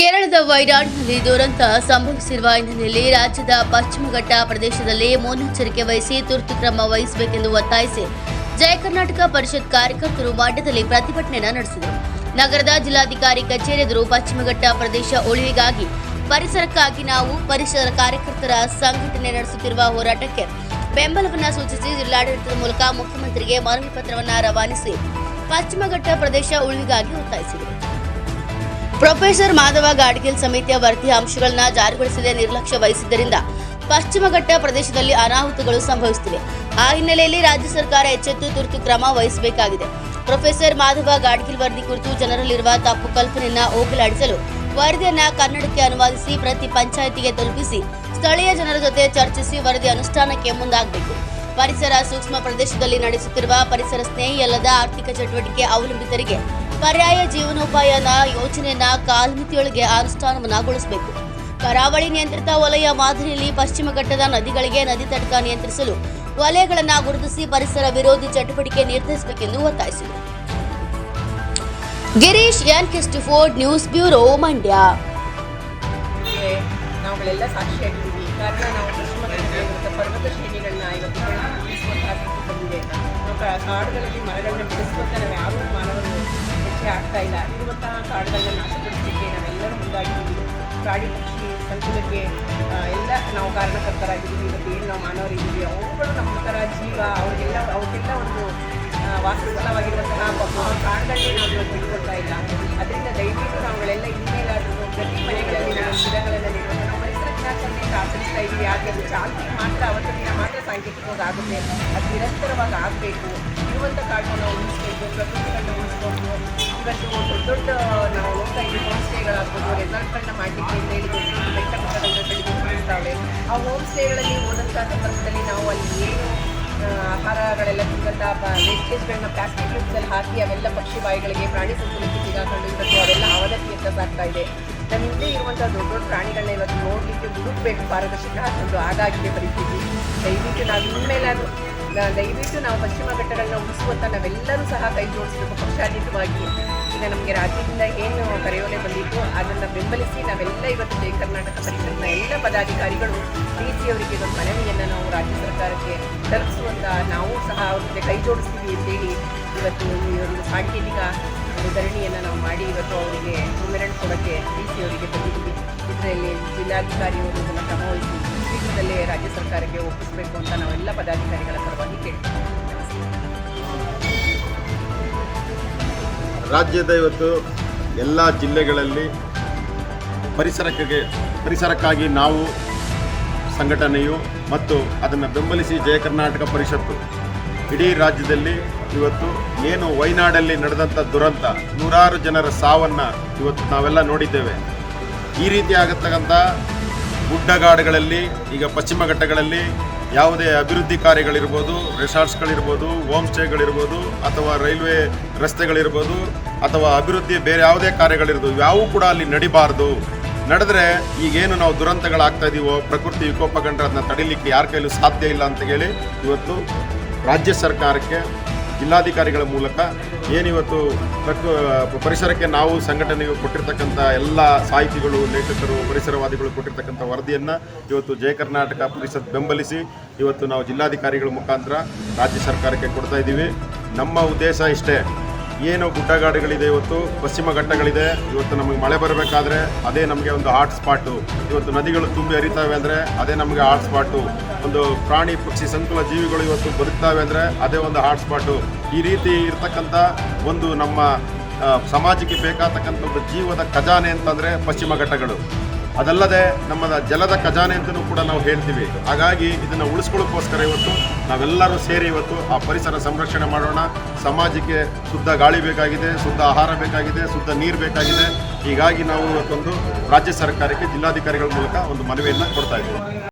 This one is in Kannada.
ಕೇರಳದ ವೈನಾಡಿನಲ್ಲಿ ದುರಂತ ಸಂಭವಿಸಿರುವ ಹಿನ್ನೆಲೆಯಲ್ಲಿ ರಾಜ್ಯದ ಪಶ್ಚಿಮಘಟ್ಟ ಪ್ರದೇಶದಲ್ಲಿ ಮುನ್ನೆಚ್ಚರಿಕೆ ವಹಿಸಿ ತುರ್ತು ಕ್ರಮ ವಹಿಸಬೇಕೆಂದು ಒತ್ತಾಯಿಸಿ ಜಯ ಕರ್ನಾಟಕ ಪರಿಷತ್ ಕಾರ್ಯಕರ್ತರು ಮಂಡ್ಯದಲ್ಲಿ ಪ್ರತಿಭಟನೆ ನಡೆಸಿದರು. ನಗರದ ಜಿಲ್ಲಾಧಿಕಾರಿ ಕಚೇರಿ ಎದುರು ಪಶ್ಚಿಮಘಟ್ಟ ಪ್ರದೇಶ ಉಳಿವಿಗಾಗಿ ಪರಿಸರಕ್ಕಾಗಿ ನಾವು ಪರಿಸರ ಕಾರ್ಯಕರ್ತರ ಸಂಘಟನೆ ನಡೆಸುತ್ತಿರುವ ಹೋರಾಟಕ್ಕೆ ಬೆಂಬಲವನ್ನು ಸೂಚಿಸಿ ಜಿಲ್ಲಾಡಳಿತದ ಮೂಲಕ ಮುಖ್ಯಮಂತ್ರಿಗೆ ಮನವಿ ಪತ್ರವನ್ನು ರವಾನಿಸಿ ಪಶ್ಚಿಮಘಟ್ಟ ಪ್ರದೇಶ ಉಳಿವಿಗಾಗಿ ಒತ್ತಾಯಿಸಿದರು. ಪ್ರೊಫೆಸರ್ ಮಾಧವ ಗಾಡ್ಗಿಲ್ ಸಮಿತಿಯ ವರದಿ ಅಂಶಗಳನ್ನ ಜಾರಿಗೊಳಿಸದೆ ನಿರ್ಲಕ್ಷ್ಯ ವಹಿಸಿದ್ದರಿಂದ ಪಶ್ಚಿಮ ಘಟ್ಟ ಪ್ರದೇಶದಲ್ಲಿ ಅನಾಹುತಗಳು ಸಂಭವಿಸುತ್ತಿವೆ. ಆ ಹಿನ್ನೆಲೆಯಲ್ಲಿ ರಾಜ್ಯ ಸರ್ಕಾರ ಎಚ್ಚೆತ್ತು ತುರ್ತು ಕ್ರಮ ವಹಿಸಬೇಕಾಗಿದೆ. ಪ್ರೊಫೆಸರ್ ಮಾಧವ ಗಾಡ್ಗಿಲ್ ವರದಿ ಕುರಿತು ಜನರಲ್ಲಿರುವ ತಪ್ಪು ಕಲ್ಪನೆಯನ್ನ ಹೋಗಲಾಡಿಸಲು ವರದಿಯನ್ನ ಕನ್ನಡಕ್ಕೆ ಅನುವಾದಿಸಿ ಪ್ರತಿ ಪಂಚಾಯಿತಿಗೆ ತಲುಪಿಸಿ ಸ್ಥಳೀಯ ಜನರ ಜೊತೆ ಚರ್ಚಿಸಿ ವರದಿ ಅನುಷ್ಠಾನಕ್ಕೆ ಮುಂದಾಗಬೇಕು. ಪರಿಸರ ಸೂಕ್ಷ್ಮ ಪ್ರದೇಶದಲ್ಲಿ ನಡೆಸುತ್ತಿರುವ ಪರಿಸರ ಸ್ನೇಹಿ ಅಲ್ಲದ ಆರ್ಥಿಕ ಚಟುವಟಿಕೆ ಅವಲಂಬಿತರಿಗೆ ಪರ್ಯಾಯ ಜೀವನೋಪಾಯನ ಯೋಜನೆಯನ್ನ ಕಾಲ್ಮಿತಿಯೊಳಗೆ ಅನುಷ್ಠಾನವನ್ನಗೊಳಿಸಬೇಕು. ಕರಾವಳಿ ನಿಯಂತ್ರಿತ ವಲಯ ಮಾದರಿಯಲ್ಲಿ ಪಶ್ಚಿಮ ಘಟ್ಟದ ನದಿಗಳಿಗೆ ನದಿ ತಟಕ ನಿಯಂತ್ರಿಸಲು ವಲಯಗಳನ್ನು ಗುರುತಿಸಿ ಪರಿಸರ ವಿರೋಧಿ ಚಟುವಟಿಕೆ ನಿರ್ಧರಿಸಬೇಕೆಂದು ಒತ್ತಾಯಿಸಿದರು. Girish, N Ford news bureau, Mandya. ಕಾಡುಗಳಲ್ಲಿ ಬೆಳೆಸುವಂತ ಆಗ್ತಾ ಇಲ್ಲ. ಇರುವಂತಹ ಕಾಡುಗಳನ್ನ ನಾಶಪಡಿಸಲಿಕ್ಕೆ ನಾವೆಲ್ಲರೂ ಮುಂದಾಗಿದ್ದೀವಿ ಪ್ರಾಣಿ ಪಕ್ಷಿ ಸಂಕುಲಕ್ಕೆ ಎಲ್ಲ ನಾವು ಕಾರಣಕರ್ತರಾಗಿದ್ದೀವಿ. ಇವತ್ತು ಏನು ನಾವು ಮಾನವರಿದ್ದೀವಿ? ಅವುಗಳು ನಮ್ಮ ಥರ ಜೀವ, ಅವರಿಗೆಲ್ಲ ಅವಕ್ಕೆಲ್ಲ ಒಂದು ವಾಸಸ್ಥಳವಾಗಿರುವಂತಹ ಪ- ಕಾಡುಗಳನ್ನೇ ನಾವು ಇವತ್ತು ಬಿಟ್ಕೊಡ್ತಾ ಇಲ್ಲ. ಅದರಿಂದ ದಯವಿಟ್ಟು ನಾವುಗಳೆಲ್ಲ ಇನ್ಮೇಲಾದರೂ ಪ್ರತಿ ಮನೆಗಳಲ್ಲಿ ನಾವು ಗಿಡಗಳನ್ನು ನಮ್ಮ ಪರಿಸರ ದಿನಾಚರಣೆಯಿಂದ ಆಚರಿಸ್ತಾ ಇದ್ದೀವಿ ಆದರೆ ಅದು ಸಾಂಕೇತಿಕವಾಗಿ ಆಗುತ್ತೆ ಅದು ನಿರಂತರವಾಗಿ ಆಗಬೇಕು. ಇರುವಂಥ ಕಾಡನ್ನು ಉಳಿಸ್ಬೇಕು. ಪ್ರಕೃತಿಗಳನ್ನ ಉಳಿಸ್ಕೊಂಡು ಇವತ್ತು ದೊಡ್ಡ ದೊಡ್ಡ ನಾವು ಹೋಗ್ತಾ ಇದ್ದೀವಿ ಹೋಮ್ ಸ್ಟೇಗಳಾಗ್ಬೋದು ರೆಸಾರ್ಟ್ಗಳನ್ನ ಮಾಡಲಿಕ್ಕೆ ಅಂತ ಹೇಳಿ ದೊಡ್ಡ ಬೆಟ್ಟ ಬೆಟ್ಟದಲ್ಲಿ ಉಳಿಸ್ತಾವೆ. ಆ ಹೋಮ್ ಸ್ಟೇಗಳಲ್ಲಿ ಹೋದಂಥ ಸಂದರ್ಭದಲ್ಲಿ ನಾವು ಅಲ್ಲಿ ಏನು ಆಹಾರಗಳೆಲ್ಲ ತಿಂದಂಥ ವೇಸ್ಟೇಜ್ಗಳನ್ನ ಪ್ಲಾಸ್ಟಿಕ್ ರೂಪದಲ್ಲಿ ಹಾಕಿ ಅವೆಲ್ಲ ಪಕ್ಷಿ ಬಾಯಿಗಳಿಗೆ ಪ್ರಾಣಿ ಸಂಕುಲಕ್ಕೆ ಸಿಗಾಕೊಂಡು ಇವತ್ತು ಅವೆಲ್ಲ ಅವಲಕ್ಕಿ ಅಂತ ಸಾಕ್ತಾ ಇದೆ. ನಮ್ಮ ಹಿಂದೆ ಇರುವಂಥ ದೊಡ್ಡ ದೊಡ್ಡ ಪ್ರಾಣಿಗಳನ್ನ ಇವತ್ತು ನೋಡಲಿಕ್ಕೆ ಹುಡುಕ್ಬೇಕು. ಪಾರದರ್ಶಕ ಒಂದು ಆಗಾಗಿದೆ ಪರಿಸ್ಥಿತಿ ದಯವಿಟ್ಟು ನಾವು ಇನ್ಮೇಲಾದ್ರೂ ದಯವಿಟ್ಟು ನಾವು ಪಶ್ಚಿಮ ಘಟ್ಟಗಳನ್ನ ಉಳಿಸುವಂತ ನಾವೆಲ್ಲರೂ ಸಹ ಕೈ ಜೋಡಿಸಬೇಕು ಪಕ್ಷಾತೀತವಾಗಿ ಈಗ ನಮಗೆ ರಾಜ್ಯದಿಂದ ಏನು ಕರೆಯೋಲೆ ಬಂದಿತ್ತು, ಅದನ್ನು ಬೆಂಬಲಿಸಿ ನಾವೆಲ್ಲ ಇವತ್ತು ಜಯ ಕರ್ನಾಟಕ ಪರಿಷತ್ನ ಎಲ್ಲ ಪದಾಧಿಕಾರಿಗಳು ಪ್ರೀತಿಯವರಿಗೆ ಒಂದು ಮನವಿಯನ್ನು ನಾವು ರಾಜ್ಯ ಸರ್ಕಾರಕ್ಕೆ ತಲುಪಿಸುವಂತ ನಾವು ಸಹ ಅವ್ರ ಜೊತೆ ಕೈ ಜೋಡಿಸ್ತೀವಿ ಅಂತೇಳಿ ಇವತ್ತು ಈ ಒಂದು ಸಾಂಕೇತಿಕ ಧರಣಿಯನ್ನು ನಾವು ಮಾಡಿ ಇವತ್ತು ಅವರಿಗೆ ಮುನ್ನೆರಡು ಕೊಡೋಕ್ಕೆ ಪ್ರೀತಿಯವರಿಗೆ ಬಂದಿದ್ದೀವಿ. ಇದರಲ್ಲಿ ಜಿಲ್ಲಾಧಿಕಾರಿಯವರು ಮೂಲಕ ವಹಿಸಿ ಶೀಘ್ರದಲ್ಲೇ ರಾಜ್ಯ ಸರ್ಕಾರಕ್ಕೆ ಒಪ್ಪಿಸಬೇಕು ಅಂತ ನಾವೆಲ್ಲ ಪದಾಧಿಕಾರಿಗಳ ಪರವಾಗಿ ಕೇಳ್ತೀವಿ. ರಾಜ್ಯದ ಇವತ್ತು ಎಲ್ಲ ಜಿಲ್ಲೆಗಳಲ್ಲಿ ಪರಿಸರಕ್ಕೆ ಪರಿಸರಕ್ಕಾಗಿ ನಾವು ಸಂಘಟನೆಯು ಮತ್ತು ಅದನ್ನು ಬೆಂಬಲಿಸಿ ಜಯ ಕರ್ನಾಟಕ ಪರಿಷತ್ತು. ಇಡೀ ರಾಜ್ಯದಲ್ಲಿ ಇವತ್ತು ಏನು ವೈನಾಡಲ್ಲಿ ನಡೆದಂಥ ದುರಂತ ನೂರಾರು ಜನರ ಸಾವನ್ನು ಇವತ್ತು ನಾವೆಲ್ಲ ನೋಡಿದ್ದೇವೆ. ಈ ರೀತಿ ಆಗತಕ್ಕಂಥ ಗುಡ್ಡಗಾಡುಗಳಲ್ಲಿ, ಈಗ ಪಶ್ಚಿಮ ಘಟ್ಟಗಳಲ್ಲಿ ಯಾವುದೇ ಅಭಿವೃದ್ಧಿ ಕಾರ್ಯಗಳಿರ್ಬೋದು ರೆಸಾರ್ಟ್ಸ್ಗಳಿರ್ಬೋದು ಹೋಮ್ ಸ್ಟೇಗಳಿರ್ಬೋದು ಅಥವಾ ರೈಲ್ವೆ ರಸ್ತೆಗಳಿರ್ಬೋದು, ಅಥವಾ ಅಭಿವೃದ್ಧಿ ಬೇರೆ ಯಾವುದೇ ಕಾರ್ಯಗಳಿರ್ಬೋದು ಯಾವೂ ಕೂಡ ಅಲ್ಲಿ ನಡಿಬಾರ್ದು. ನಡೆದ್ರೆ ಈಗೇನು ನಾವು ದುರಂತಗಳಾಗ್ತಾ ಇದೀವೋ, ಪ್ರಕೃತಿ ವಿಕೋಪಗೊಂಡ್ರೆ ಅದನ್ನ ತಡಿಲಿಕ್ಕೆ ಯಾರ ಕೈಲೂ ಸಾಧ್ಯ ಇಲ್ಲ ಅಂತ ಹೇಳಿ ಇವತ್ತು ರಾಜ್ಯ ಸರ್ಕಾರಕ್ಕೆ ಜಿಲ್ಲಾಧಿಕಾರಿಗಳ ಮೂಲಕ ಏನಿವತ್ತು ಪರಿಸರಕ್ಕೆ ನಾವು ಸಂಘಟನೆಗೆ ಕೊಟ್ಟಿರ್ತಕ್ಕಂಥ ಎಲ್ಲ ಸಾಹಿತಿಗಳು, ಲೇಖಕರು, ಪರಿಸರವಾದಿಗಳು ಕೊಟ್ಟಿರ್ತಕ್ಕಂಥ ವರದಿಯನ್ನು ಇವತ್ತು ಜಯ ಕರ್ನಾಟಕ ಪರಿಷತ್ ಬೆಂಬಲಿಸಿ ಇವತ್ತು ನಾವು ಜಿಲ್ಲಾಧಿಕಾರಿಗಳ ಮುಖಾಂತರ ರಾಜ್ಯ ಸರ್ಕಾರಕ್ಕೆ ಕೊಡ್ತಾ ಇದ್ದೀವಿ. ನಮ್ಮ ಉದ್ದೇಶ ಇಷ್ಟೇ. ಏನು ಗುಡ್ಡಗಾಡುಗಳಿದೆ ಇವತ್ತು, ಪಶ್ಚಿಮ ಘಟ್ಟಗಳಿದೆ. ಇವತ್ತು ನಮಗೆ ಮಳೆ ಬರಬೇಕಾದ್ರೆ ಅದೇ ನಮಗೆ ಒಂದು ಹಾಟ್ ಸ್ಪಾಟು ಇವತ್ತು ನದಿಗಳು ತುಂಬಿ ಹರಿತಾವೆ ಅಂದರೆ ಅದೇ ನಮಗೆ ಹಾಟ್ ಸ್ಪಾಟು ಒಂದು ಪ್ರಾಣಿ, ಪಕ್ಷಿ, ಸಂಕುಲ ಜೀವಿಗಳು ಇವತ್ತು ಬದುಕ್ತಾವೆ ಅಂದರೆ ಅದೇ ಒಂದು ಹಾಟ್ ಸ್ಪಾಟು ಈ ರೀತಿ ಇರ್ತಕ್ಕಂಥ ಒಂದು ನಮ್ಮ ಸಮಾಜಕ್ಕೆ ಬೇಕಾಗ್ತಕ್ಕಂಥ ಒಂದು ಜೀವದ ಖಜಾನೆ ಅಂತಂದರೆ ಪಶ್ಚಿಮ ಘಟ್ಟಗಳು. ಅದಲ್ಲದೆ ನಮ್ಮ ಜಲದ ಖಜಾನೆ ಅಂತಲೂ ಕೂಡ ನಾವು ಹೇಳ್ತೀವಿ. ಹಾಗಾಗಿ ಇದನ್ನು ಉಳಿಸ್ಕೊಳ್ಳೋಕ್ಕೋಸ್ಕರ ಇವತ್ತು ನಾವೆಲ್ಲರೂ ಸೇರಿ ಇವತ್ತು ಆ ಪರಿಸರ ಸಂರಕ್ಷಣೆ ಮಾಡೋಣ. ಸಮಾಜಕ್ಕೆ ಶುದ್ಧ ಗಾಳಿ ಬೇಕಾಗಿದೆ, ಶುದ್ಧ ಆಹಾರ ಬೇಕಾಗಿದೆ, ಶುದ್ಧ ನೀರು ಬೇಕಾಗಿದೆ. ಹೀಗಾಗಿ ನಾವು ಇವತ್ತೊಂದು ರಾಜ್ಯ ಸರ್ಕಾರಕ್ಕೆ ಜಿಲ್ಲಾಧಿಕಾರಿಗಳ ಮೂಲಕ ಒಂದು ಮನವಿಯನ್ನು ಕೊಡ್ತಾ ಇದ್ದೀವಿ.